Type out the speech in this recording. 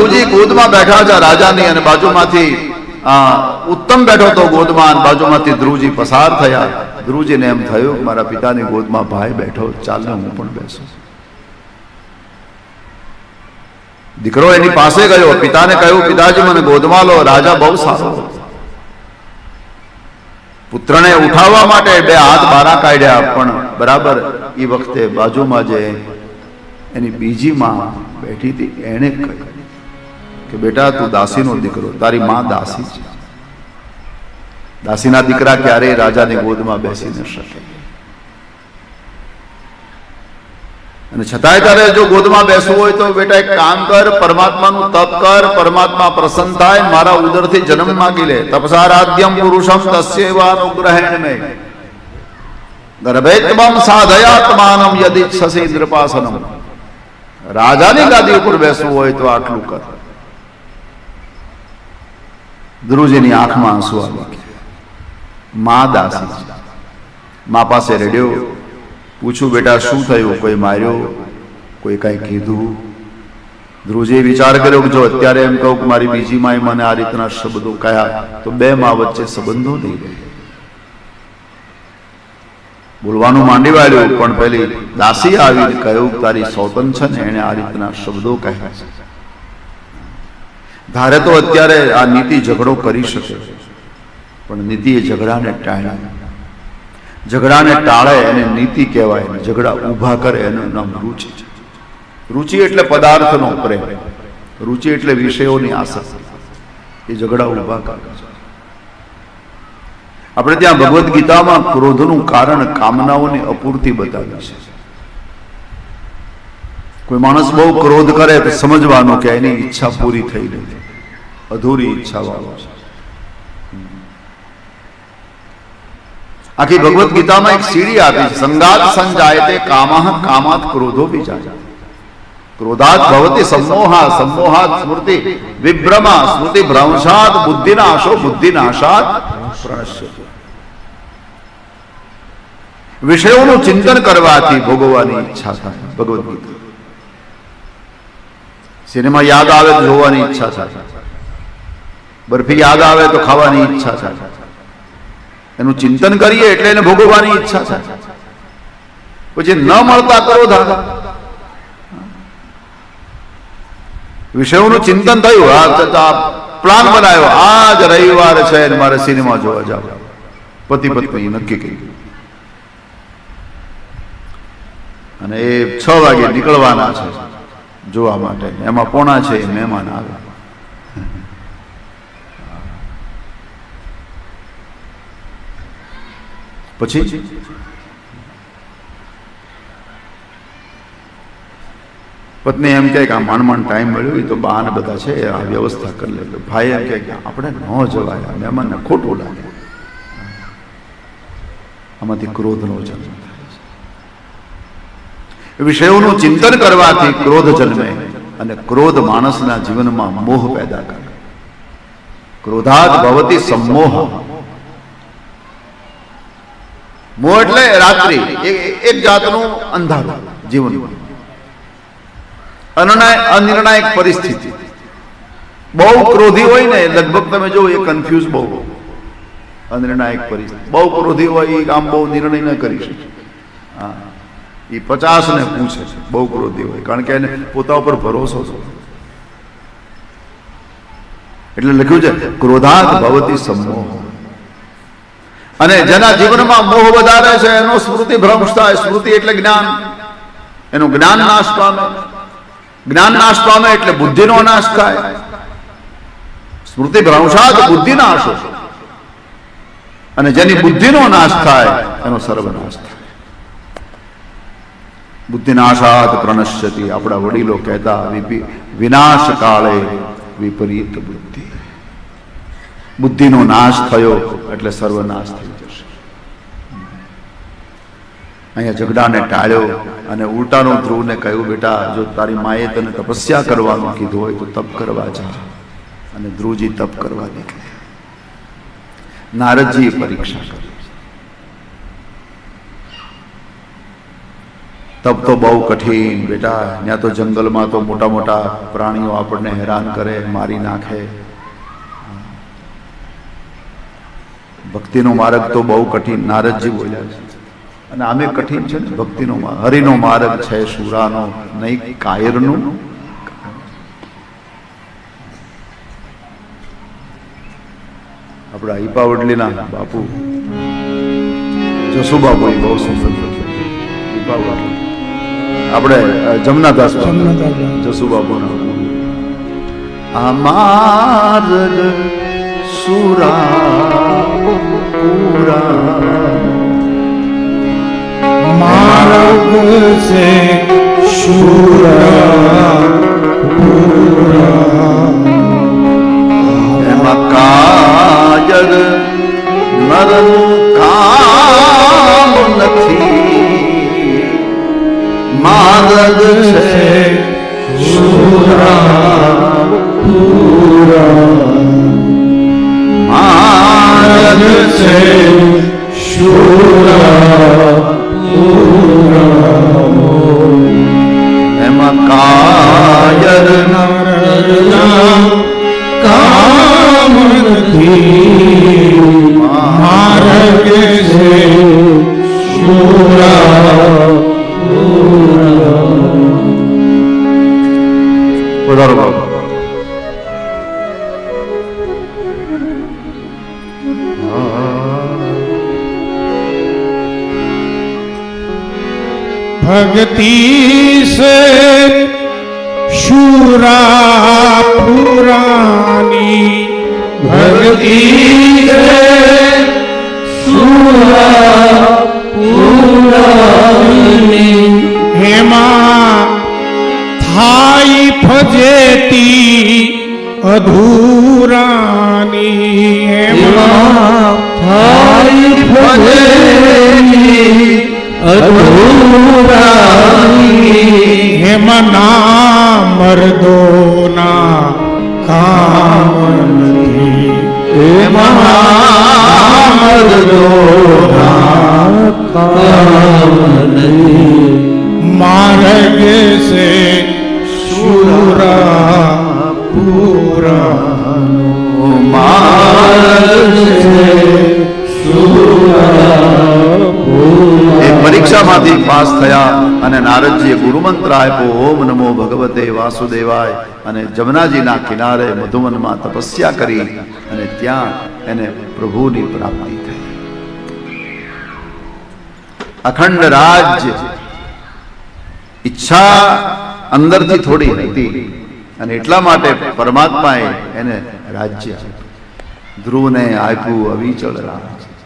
ધ્રુવજી ગોદમાં બેઠા હતા રાજાની, અને બાજુમાંથી ઉત્તમ બેઠો તો ગોદમાં બાજુમાંથી ધ્રુવજી પસાર થયા. ધ્રુવજીને એમ થયું, મારા પિતાની ગોદમાં ભાઈ બેઠો ચાલ હું પણ બેસું. દીકરો એની પાસે ગયો, પિતાને કહ્યું, પિતાજી, મને ગોદમાં લો, રાજા બહુ સારો પુત્રને ઉઠાવવા માટે બે હાથ બારા કાઢ્યા, પણ બરાબર એ વખતે બાજુમાં જે એની બીજી માં બેઠી હતી, એણે કહ્યું કે બેટા તું દાસીનો દીકરો તારી માં દાસી છે દાસીના દીકરા ક્યારેય રાજાની ગોદમાં બેસી ન શકે અને છતાંય તારે જો ગોદમાં બેસવું હોય તો બેટા એક કામ કર પરમાત્માનું તપ કર પરમાત્મા પ્રસન્ન થાય મારા ઉદરથી જન્મ માગી લે તપસારાધ્યમ પુરુષમ તસ્યવાનુગ્રહેણ મે ગર્ભેત્વમ સાધયાત્માનમ યદિ છસી ઇન્દ્રપાસનમ રાજાની ગાદી ઉપર બેસવું હોય તો આટલું કર ધ્રુવજીની આંખમાં આંસુ આવી મા દાસી. મા પાસે રેડ્યો. પૂછ્યું, બેટા, શું થયું? કોઈ માર્યો? કોઈ કાંઈ કીધું? ધ્રુવજીએ વિચાર કર્યો કે જો અત્યારે એમ કહું કે મારી બીજી માએ મને આ રીતના શબ્દો કહ્યા, તો બે મા વચ્ચે સંબંધો નહીં બોલવાનું માંડી વાળ્યું, પણ પેલી દાસી આવીને કહ્યું તારી સૌતન છે ને એને આ રીતના શબ્દો કહ્યા છે. ધારે તો અત્યારે આ નીતિ ઝઘડો કરી શકે. પણ નીતિ એ ઝઘડાને ટાળે ઝઘડાને ટાળે એને નીતિ કહેવાય ઝઘડા ઊભા કરે એનું નામ રુચિ છે. રુચિ એટલે પદાર્થનો પ્રેમ. રુચિ એટલે વિષયોની આસક્તિ એ ઝઘડા ઊભા કરે આપણે ત્યાં ભગવદ્ ગીતામાં ક્રોધનું કારણ કામનાઓની અપૂર્તિ બતાવી છે. કોઈ માણસ બહુ ક્રોધ કરે તો સમજવાનું કે એની ઈચ્છા પૂરી થઈ નથી અધૂરી ઈચ્છાવાળો છે. આખી ભગવદ્ ગીતામાં એક સીડી આપી છે. સંગાત સંજાયતે કામઃ કામાત ક્રોધો વિજાય. ક્રોધાત ભવતી સમોહા સમોહાત સ્મૃતિ. વિભ્રમા સ્મૃતિ ભ્રંશાત બુદ્ધિનાશો બુદ્ધિનાશાત. પ્રણશ્યતિ વિષયોનું ચિંતન કરવાથી ભોગવવાની ઈચ્છા થાય. ભગવદ્ ગીતા. સિનેમા યાદ આવે જોવાની ઈચ્છા થાય. બરફી યાદ આવે તો ખાવાની ઈચ્છા થાય. એનું ચિંતન કરીએ એટલે એને ભોગવવાની ઈચ્છા થાય. પછી ન મળતા કરો આવે વિષયોનું ચિંતન થયું. આ પ્લાન બનાવ્યો. આજ રવિવાર છે મારે સિનેમા જોવા જાવ. પતિ પત્ની નક્કી કરી. અને એ છ વાગે નીકળવાના છે. જોવા માટે. એમાં પોણા છે, મહેમાન આવે. પછી? પત્ની એમ કહે કે આ માંડ માંડ ટાઈમ મળ્યો એ તો બહાને બધા છે, આ વ્યવસ્થા કરી લે. ભાઈ એમ કે આપણે ન જવાય, મહેમાનને ખોટું લાગે. આમાંથી ક્રોધનો જન્મ થાય છે. વિષયોનું ચિંતન કરવાથી ક્રોધ જન્મે અને ક્રોધ માણસના જીવનમાં મોહ પેદા કરે. ક્રોધાત ભવતી સમોહ. મોહ એટલે રાત્રિ. એક- જાતનું અંધારું, જીવન. અનિર્ણાય અનિર્ણાયક પરિસ્થિતિ. બહુ ક્રોધી હોય ને, લગભગ તમે જો એ કન્ફ્યુઝ બહુ. અનિર્ણાયક પરિસ્થિતિ. બહુ ક્રોધી હોય એ આમ બહુ નિર્ણય ન કરી શકે. હા. એ પચાસ ને પૂછે છે, બહુ ક્રોધી હોય. કારણ કે એને પોતા ઉપર ભરોસો છે. એટલે લખ્યું છે ક્રોધાત ભવતી સમોહ. અને જેના જીવનમાં મોહ વધારે છે એનો સ્મૃતિ ભ્રંશ થાય સ્મૃતિ એટલે જ્ઞાન. એનું જ્ઞાન નાશ પામે. જ્ઞાન નાશ પામે એટલે બુદ્ધિનો નાશ થાય. સ્મૃતિ ભ્રંશાત બુદ્ધિ નાશ અને જેની બુદ્ધિનો નાશ થાય એનો સર્વનાશ થાય. બુદ્ધિનાશાત પ્રણશ્યતિ આપણા વડીલો કહેતા વિનાશ કાળે વિપરીત બુદ્ધિ. બુદ્ધિનો નાશ થયો એટલે સર્વનાશ થઈ જશે. અહીંયા ઝઘડાને ટાળ્યો અને ઉલટાનો ધ્રુવને કહ્યું, બેટા, જો તારી માએ તને તપસ્યા કરવાનું કીધું હોય તો તપ કરવા જા. અને ધ્રુવજી તપ કરવા નીકળ્યા. નારદજીએ પરીક્ષા કરી. તપ તો બહુ કઠિન, બેટા ત્યાં તો જંગલમાં તો મોટા મોટા પ્રાણીઓ આપણને હેરાન કરે, મારી નાખે. ભક્તિનો માર્ગ તો બહુ કઠિન નારદજી બોલ્યા છે અને આમે કઠિન છે ને ભક્તિનો માર્ગ હરિનો માર્ગ છે સુરાનો નહીં કાયરનો આપણા હિપાવડલીના બાપુ જસુ બાપુ બહુ વડલી. આપણે જમનાદાસ બાપુ. જમનાદાસ. જસુ બાપુ આ માર્ગ સુરા પુરા માર્ગ से શુરા એમાં કાયર નરનું કામ નથી માર્ગ છે માર્ગ भक्ति से शूरा पुरानी भक्ति से शूरा પરીક્ષામાંથી પાસ થયા અને નારદજીએ ગુરુમંત્ર આપ્યો, ઓમ નમો ભગવતે વાસુદેવાય. અને જમનાજીના કિનારે મધુવનમાં તપસ્યા કરી અને ત્યાં એને પ્રભુની પ્રાપ્તિ થઈ અખંડ રાજ્ય ઈચ્છા અંદરથી થોડી હતી અને એટલા માટે પરમાત્માએ એને રાજ્ય. ધ્રુવને આપ્યું અવિચળ રાજ